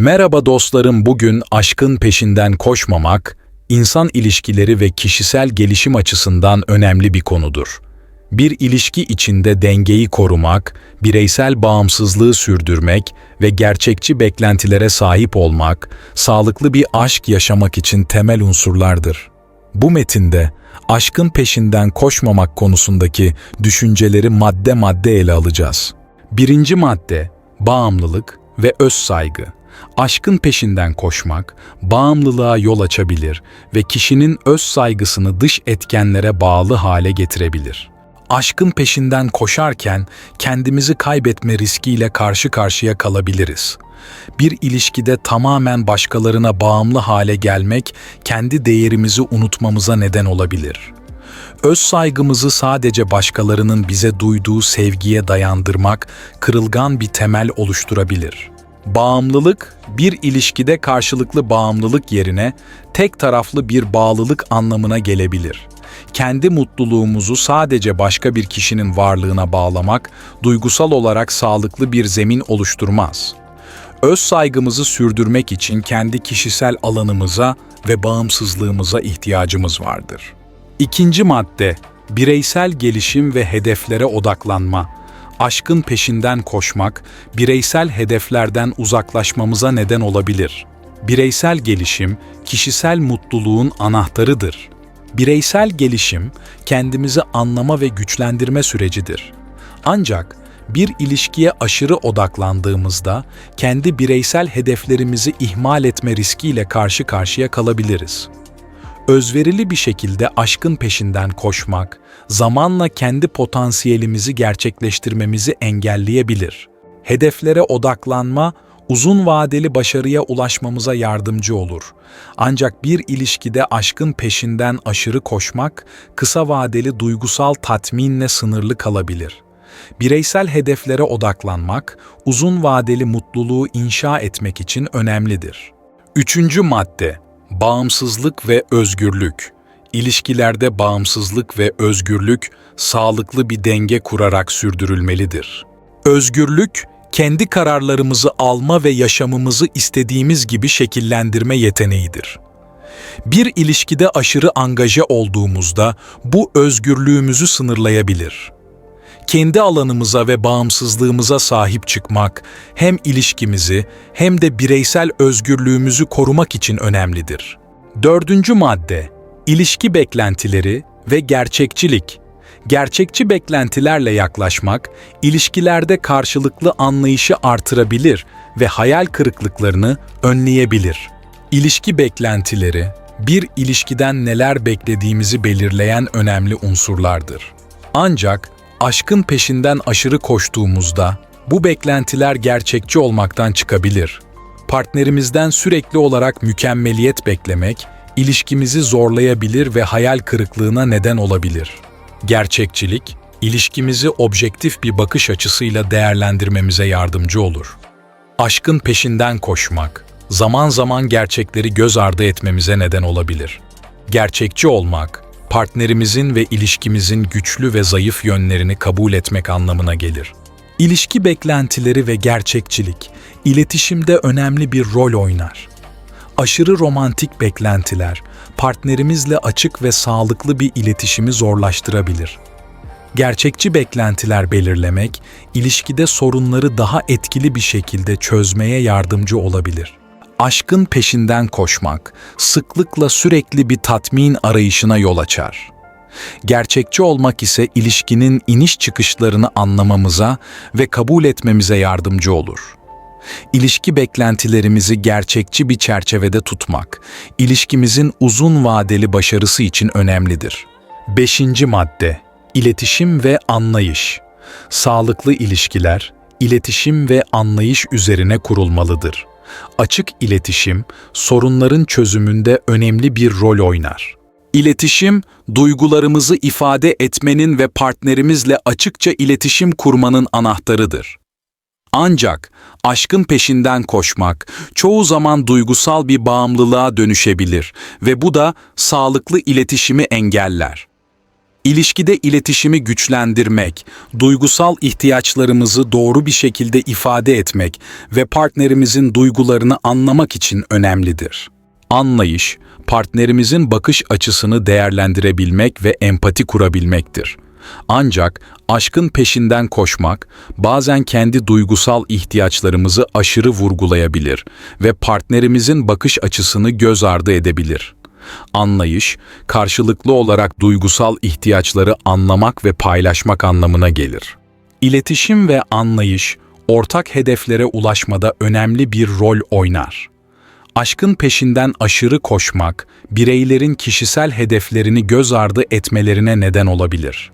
Merhaba dostlarım, bugün aşkın peşinden koşmamak, insan ilişkileri ve kişisel gelişim açısından önemli bir konudur. Bir ilişki içinde dengeyi korumak, bireysel bağımsızlığı sürdürmek ve gerçekçi beklentilere sahip olmak, sağlıklı bir aşk yaşamak için temel unsurlardır. Bu metinde aşkın peşinden koşmamak konusundaki düşünceleri madde madde ele alacağız. Birinci madde, bağımlılık ve öz saygı. Aşkın peşinden koşmak, bağımlılığa yol açabilir ve kişinin öz saygısını dış etkenlere bağlı hale getirebilir. Aşkın peşinden koşarken kendimizi kaybetme riskiyle karşı karşıya kalabiliriz. Bir ilişkide tamamen başkalarına bağımlı hale gelmek, kendi değerimizi unutmamıza neden olabilir. Öz saygımızı sadece başkalarının bize duyduğu sevgiye dayandırmak, kırılgan bir temel oluşturabilir. Bağımlılık, bir ilişkide karşılıklı bağımlılık yerine tek taraflı bir bağlılık anlamına gelebilir. Kendi mutluluğumuzu sadece başka bir kişinin varlığına bağlamak, duygusal olarak sağlıklı bir zemin oluşturmaz. Öz saygımızı sürdürmek için kendi kişisel alanımıza ve bağımsızlığımıza ihtiyacımız vardır. İkinci madde, bireysel gelişim ve hedeflere odaklanma. Aşkın peşinden koşmak, bireysel hedeflerden uzaklaşmamıza neden olabilir. Bireysel gelişim, kişisel mutluluğun anahtarıdır. Bireysel gelişim, kendimizi anlama ve güçlendirme sürecidir. Ancak bir ilişkiye aşırı odaklandığımızda kendi bireysel hedeflerimizi ihmal etme riskiyle karşı karşıya kalabiliriz. Özverili bir şekilde aşkın peşinden koşmak, zamanla kendi potansiyelimizi gerçekleştirmemizi engelleyebilir. Hedeflere odaklanma, uzun vadeli başarıya ulaşmamıza yardımcı olur. Ancak bir ilişkide aşkın peşinden aşırı koşmak, kısa vadeli duygusal tatminle sınırlı kalabilir. Bireysel hedeflere odaklanmak, uzun vadeli mutluluğu inşa etmek için önemlidir. Üçüncü madde, bağımsızlık ve özgürlük. İlişkilerde bağımsızlık ve özgürlük sağlıklı bir denge kurarak sürdürülmelidir. Özgürlük, kendi kararlarımızı alma ve yaşamımızı istediğimiz gibi şekillendirme yeteneğidir. Bir ilişkide aşırı angaje olduğumuzda bu özgürlüğümüzü sınırlayabilir. Kendi alanımıza ve bağımsızlığımıza sahip çıkmak hem ilişkimizi hem de bireysel özgürlüğümüzü korumak için önemlidir. Dördüncü madde, ilişki beklentileri ve gerçekçilik. Gerçekçi beklentilerle yaklaşmak, ilişkilerde karşılıklı anlayışı artırabilir ve hayal kırıklıklarını önleyebilir. İlişki beklentileri, bir ilişkiden neler beklediğimizi belirleyen önemli unsurlardır. Ancak aşkın peşinden aşırı koştuğumuzda bu beklentiler gerçekçi olmaktan çıkabilir. Partnerimizden sürekli olarak mükemmeliyet beklemek, ilişkimizi zorlayabilir ve hayal kırıklığına neden olabilir. Gerçekçilik, ilişkimizi objektif bir bakış açısıyla değerlendirmemize yardımcı olur. Aşkın peşinden koşmak, zaman zaman gerçekleri göz ardı etmemize neden olabilir. Gerçekçi olmak, partnerimizin ve ilişkimizin güçlü ve zayıf yönlerini kabul etmek anlamına gelir. İlişki beklentileri ve gerçekçilik, iletişimde önemli bir rol oynar. Aşırı romantik beklentiler, partnerimizle açık ve sağlıklı bir iletişimi zorlaştırabilir. Gerçekçi beklentiler belirlemek, ilişkide sorunları daha etkili bir şekilde çözmeye yardımcı olabilir. Aşkın peşinden koşmak, sıklıkla sürekli bir tatmin arayışına yol açar. Gerçekçi olmak ise ilişkinin iniş çıkışlarını anlamamıza ve kabul etmemize yardımcı olur. İlişki beklentilerimizi gerçekçi bir çerçevede tutmak, ilişkimizin uzun vadeli başarısı için önemlidir. Beşinci madde, iletişim ve anlayış. Sağlıklı ilişkiler, iletişim ve anlayış üzerine kurulmalıdır. Açık iletişim, sorunların çözümünde önemli bir rol oynar. İletişim, duygularımızı ifade etmenin ve partnerimizle açıkça iletişim kurmanın anahtarıdır. Ancak aşkın peşinden koşmak çoğu zaman duygusal bir bağımlılığa dönüşebilir ve bu da sağlıklı iletişimi engeller. İlişkide iletişimi güçlendirmek, duygusal ihtiyaçlarımızı doğru bir şekilde ifade etmek ve partnerimizin duygularını anlamak için önemlidir. Anlayış, partnerimizin bakış açısını değerlendirebilmek ve empati kurabilmektir. Ancak aşkın peşinden koşmak bazen kendi duygusal ihtiyaçlarımızı aşırı vurgulayabilir ve partnerimizin bakış açısını göz ardı edebilir. Anlayış, karşılıklı olarak duygusal ihtiyaçları anlamak ve paylaşmak anlamına gelir. İletişim ve anlayış, ortak hedeflere ulaşmada önemli bir rol oynar. Aşkın peşinden aşırı koşmak, bireylerin kişisel hedeflerini göz ardı etmelerine neden olabilir.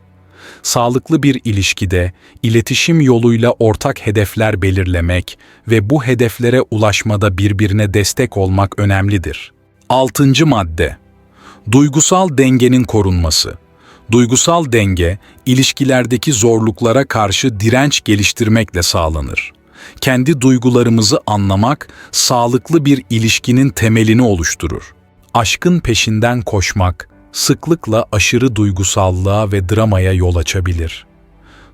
Sağlıklı bir ilişkide iletişim yoluyla ortak hedefler belirlemek ve bu hedeflere ulaşmada birbirine destek olmak önemlidir. Altıncı madde Duygusal dengenin korunması. Duygusal denge, ilişkilerdeki zorluklara karşı direnç geliştirmekle sağlanır. Kendi duygularımızı anlamak, sağlıklı bir ilişkinin temelini oluşturur. Aşkın peşinden koşmak, sıklıkla aşırı duygusallığa ve dramaya yol açabilir.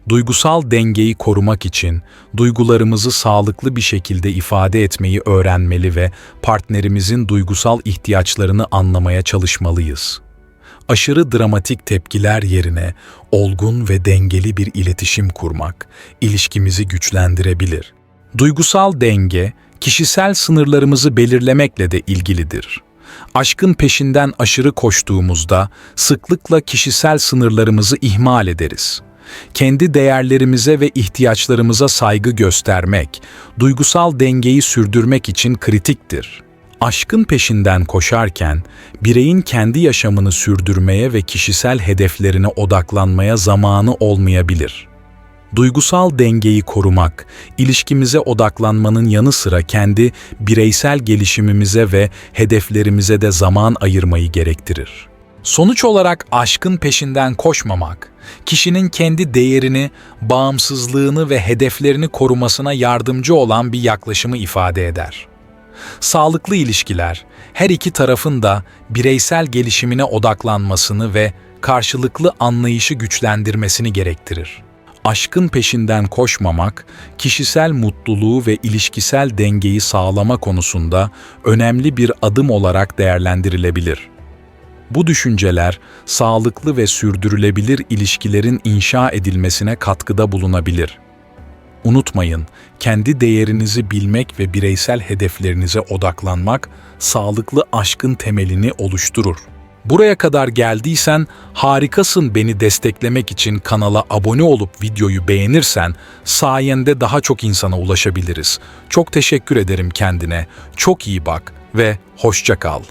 Duygusal dengeyi korumak için duygularımızı sağlıklı bir şekilde ifade etmeyi öğrenmeli ve partnerimizin duygusal ihtiyaçlarını anlamaya çalışmalıyız. Aşırı dramatik tepkiler yerine olgun ve dengeli bir iletişim kurmak ilişkimizi güçlendirebilir. Duygusal denge, kişisel sınırlarımızı belirlemekle de ilgilidir. Aşkın peşinden aşırı koştuğumuzda sıklıkla kişisel sınırlarımızı ihmal ederiz. Kendi değerlerimize ve ihtiyaçlarımıza saygı göstermek, duygusal dengeyi sürdürmek için kritiktir. Aşkın peşinden koşarken, bireyin kendi yaşamını sürdürmeye ve kişisel hedeflerine odaklanmaya zamanı olmayabilir. Duygusal dengeyi korumak, ilişkimize odaklanmanın yanı sıra kendi bireysel gelişimimize ve hedeflerimize de zaman ayırmayı gerektirir. Sonuç olarak aşkın peşinden koşmamak, kişinin kendi değerini, bağımsızlığını ve hedeflerini korumasına yardımcı olan bir yaklaşımı ifade eder. Sağlıklı ilişkiler, her iki tarafın da bireysel gelişimine odaklanmasını ve karşılıklı anlayışı güçlendirmesini gerektirir. Aşkın peşinden koşmamak, kişisel mutluluğu ve ilişkisel dengeyi sağlama konusunda önemli bir adım olarak değerlendirilebilir. Bu düşünceler, sağlıklı ve sürdürülebilir ilişkilerin inşa edilmesine katkıda bulunabilir. Unutmayın, kendi değerinizi bilmek ve bireysel hedeflerinize odaklanmak, sağlıklı aşkın temelini oluşturur. Buraya kadar geldiysen harikasın beni desteklemek için kanala abone olup videoyu beğenirsen sayende daha çok insana ulaşabiliriz. Çok teşekkür ederim kendine, çok iyi bak ve hoşça kal.